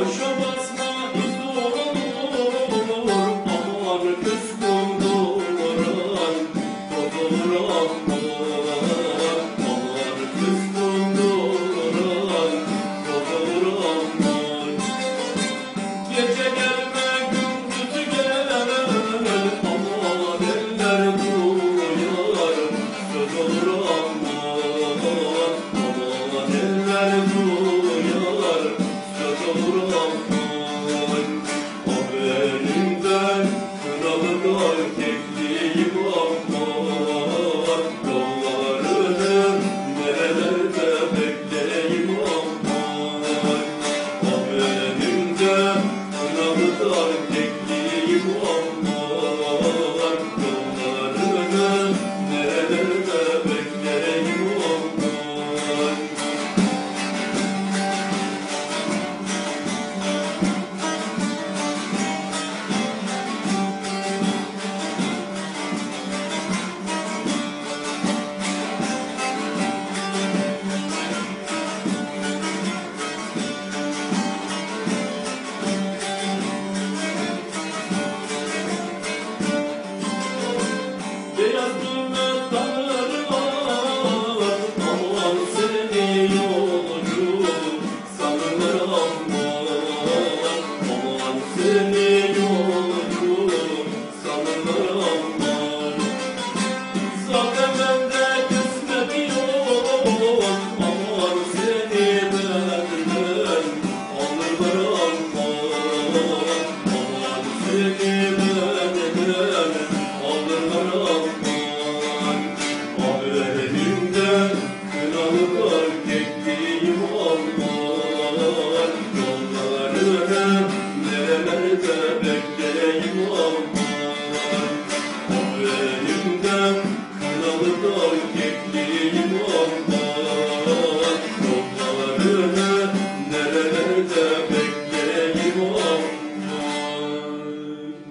Başa basma zor olur Aman kız road.